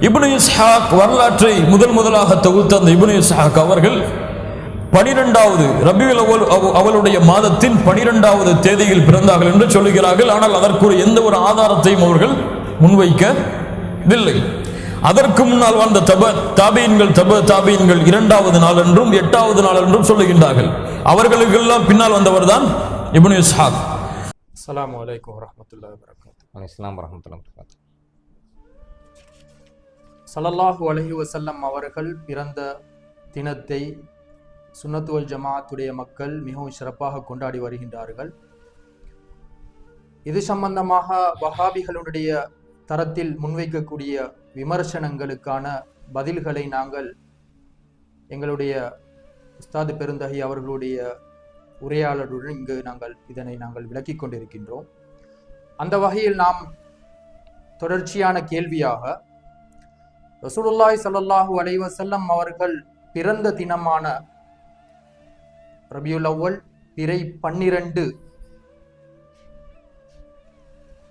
இப்னு இஸ்ஹாக் வரலாற்றை முதல் முதலாக தொகுத்த அந்த இப்னு இஸ்ஹாக் அவர்கள் பனிரெண்டாவது ரபியுல் அவல் அவ- அவளுடைய மாதத்தின் பனிரெண்டாவது தேதியில் பிறந்தார்கள் என்று சொல்லுகிறார்கள். ஆனால் அதற்குரிய எந்த ஒரு ஆதாரத்தையும் அவர்கள் முன்வைக்கவில்லை. அதற்கு முன்னால் வாழ்ந்த தப தாபீன்கள் தப தாபீன்கள் இரண்டாவது நாள் என்றும் எட்டாவது நாள் என்றும் சொல்லுகின்றார்கள். அவர்களுக்கெல்லாம் பின்னால் வந்தவர் தான் இப்னு இஸ்ஹாக். அஸ்ஸலாமு அலைக்கும் வரஹ்மத்துல்லாஹி வபரகாத்துஹு. இஸ்லாம் வரமத்துல்லாம் வரகாத்து ஸல்லல்லாஹு அலஹி வசல்லம் அவர்கள் பிறந்த தினத்தை சுன்னத்துவல் ஜமாஅத்துடைய மக்கள் மிகவும் சிறப்பாக கொண்டாடி வருகின்றார்கள். இது சம்பந்தமாக வஹாபிகளுடைய தரத்தில் முன்வைக்கக்கூடிய விமர்சனங்களுக்கான பதில்களை நாங்கள் எங்களுடைய உஸ்தாது பெருந்தகை அவர்களுடைய உரையாளருடன் இங்கு நாங்கள் இதனை நாங்கள் விளக்கி கொண்டிருக்கின்றோம். அந்த வகையில் நாம் தொடர்ச்சியான கேள்வியாக ரசூலுல்லாய் சல்லாஹூ அலைஹி செல்லம் அவர்கள் பிறந்த தினமான ரபியுல் அவ்வல் பிறை பன்னிரண்டு.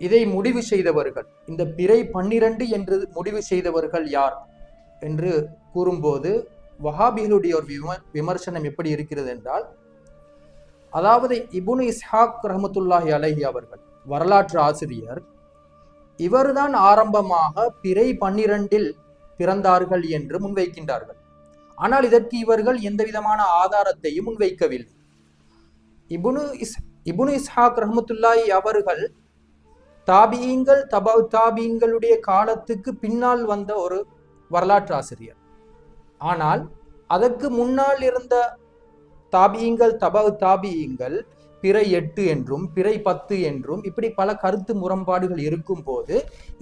இதை முடிவு செய்தவர்கள் இந்த பிறை பன்னிரண்டு என்று முடிவு செய்தவர்கள் யார் என்று கூறும்போது வஹாபிகளுடைய ஒரு விம- விமர்சனம் எப்படி இருக்கிறது என்றால் அதாவது இபுனு இஸ்ஹாக் ரஹமத்துல்லாஹி அலஹி அவர்கள் வரலாற்று ஆசிரியர் இவர்தான் ஆரம்பமாக பிறை பன்னிரண்டில் பிறந்தார்கள் என்று முன்வைக்கின்றார்கள். ஆனால் இதற்கு இவர்கள் எந்த விதமான ஆதாரத்தையும் முன்வைக்கவில்லை. இபுனு இஸ் இபுனு இஸ்ஹாக் ரஹமத்துல்லாய் அவர்கள் தாபியங்கள் தபா தாபியங்களுடைய காலத்துக்கு பின்னால் வந்த ஒரு வரலாற்று ஆசிரியர். ஆனால் அதற்கு முன்னால் இருந்த தாபியங்கள் தபா தாபியங்கள் பிறை எட்டு என்றும் பிறை பத்து என்றும் இப்படி பல கருத்து முரண்பாடுகள் இருக்கும் போது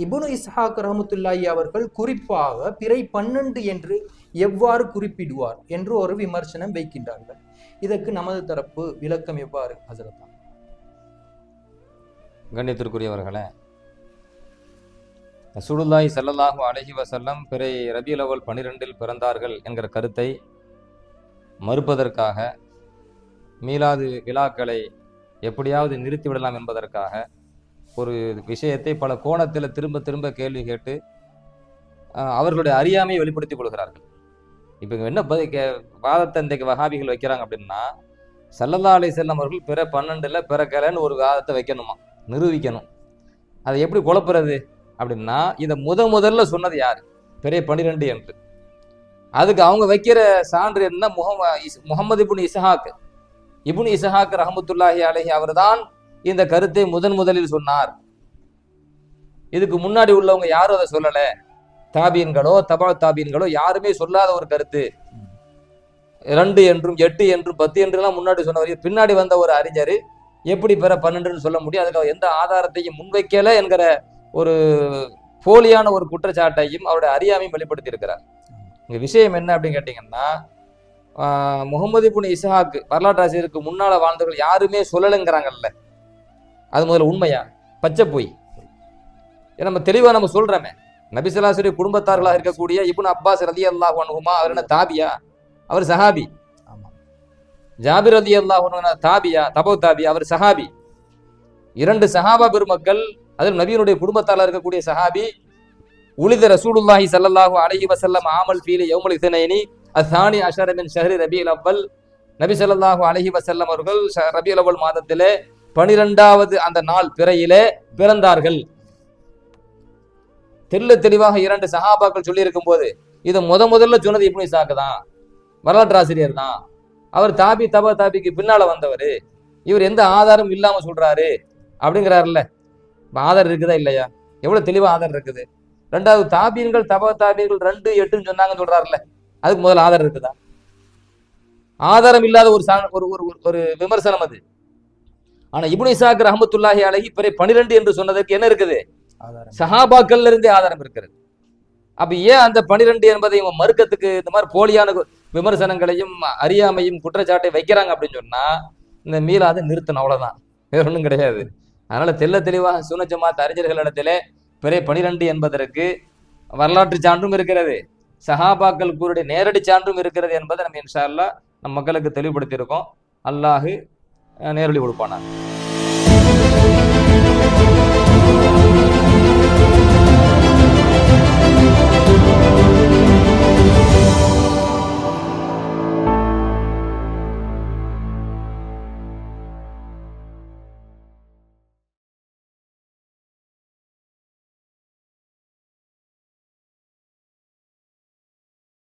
இபுனு இஸ்ஹாக் ரஹமத்துல்லாஹி அவர்கள் குறிப்பாக பிறை பன்னெண்டு என்று எவ்வாறு குறிப்பிடுவார் என்று ஒரு விமர்சனம் வைக்கின்றார்கள். இதற்கு நமது தரப்பு விளக்கம் எவ்வாறு ஹசரத்தா கண்ணியத்திற்குரியவர்களே சுடுல்லாய் ஸல்லல்லாஹு அலைஹி வசல்லம் பிறை ரபியுல் அவல் பனிரெண்டில் பிறந்தார்கள் என்கிற கருத்தை மறுப்பதற்காக மீலாது விழாக்களை எப்படியாவது நிறுத்திவிடலாம் என்பதற்காக ஒரு விஷயத்தை பல கோணத்தில் திரும்ப திரும்ப கேள்வி கேட்டு அவர்களுடைய அறியாமையை வெளிப்படுத்திக் கொள்கிறார்கள். இப்போ என்ன வாதத்தந்தைக்கு வகாபிகள் வைக்கிறாங்க அப்படின்னா சல்லல்லா அலி செல்லம் அவர்கள் பிற பன்னெண்டில் பிறக்கலைன்னு ஒரு வாதத்தை வைக்கணுமா? நிரூபிக்கணும். அதை எப்படி குழப்புறது? அப்படின்னா இதை முத முதல்ல சொன்னது யார்? பெரிய பன்னிரெண்டு என்று. அதுக்கு அவங்க வைக்கிற சான்று என்ன? முகம் is- Muhammad ibn Ishaq ibn Ishaq ரஹமத்துல்லாஹி அலஹி அவர்தான் இந்த கருத்தை முதன் முதலில் சொன்னார். இதுக்கு முன்னாடி உள்ளவங்க யாரும் அதை சொல்லல. தாபீன்களோ தபா தாபீன்களோ யாருமே சொல்லாத ஒரு கருத்து. ரெண்டு என்றும் எட்டு என்றும் பத்து என்றுலாம் முன்னாடி சொன்னவர் பின்னாடி வந்த ஒரு அறிஞர் எப்படி பெற பன்னெண்டுன்னு சொல்ல முடியும்? அதுக்கு எந்த ஆதாரத்தையும் முன்வைக்கல என்கிற ஒரு போலியான ஒரு குற்றச்சாட்டையும் அவருடைய அறியாமையும் வெளிப்படுத்தி இருக்கிறார் இங்க விஷயம் என்ன அப்படின்னு கேட்டீங்கன்னா முகமது இப்னு இஸ்ஹாக் வரலாற்று ஆசிரியருக்கு முன்னால வாழ்ந்தவர்கள் யாருமே சொல்லலைங்கிறாங்கல்ல. அது முதல்ல உண்மையா? பச்சை பொய். ஏன்னா நம்ம தெளிவா நம்ம சொல்றோமே. நபிசலாசுடைய குடும்பத்தார்களாக இருக்கக்கூடிய இப்னு அப்பாஸ் ரதி அல்லாஹ் அனுகுமா அவர் என்ன தாபியா. அவர் சஹாபி. ஜாபிர் ரதி அல்லாஹ் தாபியா தபோ தாபியா அவர் சஹாபி. இரண்டு சஹாபா பெருமக்கள் அதில் நபியினுடைய குடும்பத்தால இருக்கக்கூடிய சஹாபி. உலித ரசூலுல்லாஹி ஸல்லல்லாஹு அலைஹி வஸல்லம் ஆமல் ஃபீல யௌமுல் இத்னைனி அசானி அஷரமின் ஷஹரி ரபியல் அவ்வல். நபி சொல்லாஹு அலஹி வசல்லம் அவர்கள் ரபியல் அவ்வல் மாதத்திலே பனிரெண்டாவது அந்த நாள் பிறையிலே பிறந்தார்கள். தெல்லு தெளிவாக இரண்டு சஹாபாக்கள் சொல்லியிருக்கும் போது இதை முத முதல்ல சொன்னது இப்னு சாக்கு தான். வரலாற்று ஆசிரியர் தான். அவர் தாபி தபா தாபிக்கு பின்னால வந்தவர். இவர் எந்த ஆதாரம் இல்லாம சொல்றாரு அப்படிங்கிறாருல்ல. இப்ப ஆதாரம் இருக்குதா இல்லையா? எவ்வளவு தெளிவா ஆதாரம் இருக்குது? ரெண்டாவது தாபியன்கள் தபா தாபியன்கள் ரெண்டு எட்டுன்னு சொன்னாங்கன்னு சொல்றாருல்ல. அதுக்கு முதல்ல ஆதாரம் இருக்குதா? ஆதாரம் இல்லாத ஒரு சா- ஒரு ஒரு விமர்சனம் அது. ஆனா இப்னு இசாக் ரஹமத்துல்லாஹி அலைஹி பிறை பனிரெண்டு என்று சொன்னதற்கு என்ன இருக்குது? சஹாபாக்கள்ல இருந்தே ஆதாரம் இருக்கிறது. அப்ப ஏன் அந்த பனிரெண்டு என்பதை இவன் மறுக்கத்துக்கு இந்த மாதிரி போலியான விமர்சனங்களையும் அறியாமையும் குற்றச்சாட்டை வைக்கிறாங்க அப்படின்னு சொன்னா இந்த மீளாத நிறுத்தணும் அவ்வளவுதான். வேற ஒண்ணும் கிடையாது. அதனால தெள்ள தெளிவாக சுனஜமாத் அறிஞர்களிடத்திலே பிறை பனிரெண்டு என்பதற்கு வரலாற்று சான்றும் இருக்கிறது. சஹாபாக்கள் கூறுடைய நேரடி சான்றும் இருக்கிறது என்பதை நம்ம இன்ஷா அல்லா நம் மக்களுக்கு தெளிவுபடுத்தியிருக்கோம். அல்லாஹு நேரடி கொடுப்பானார்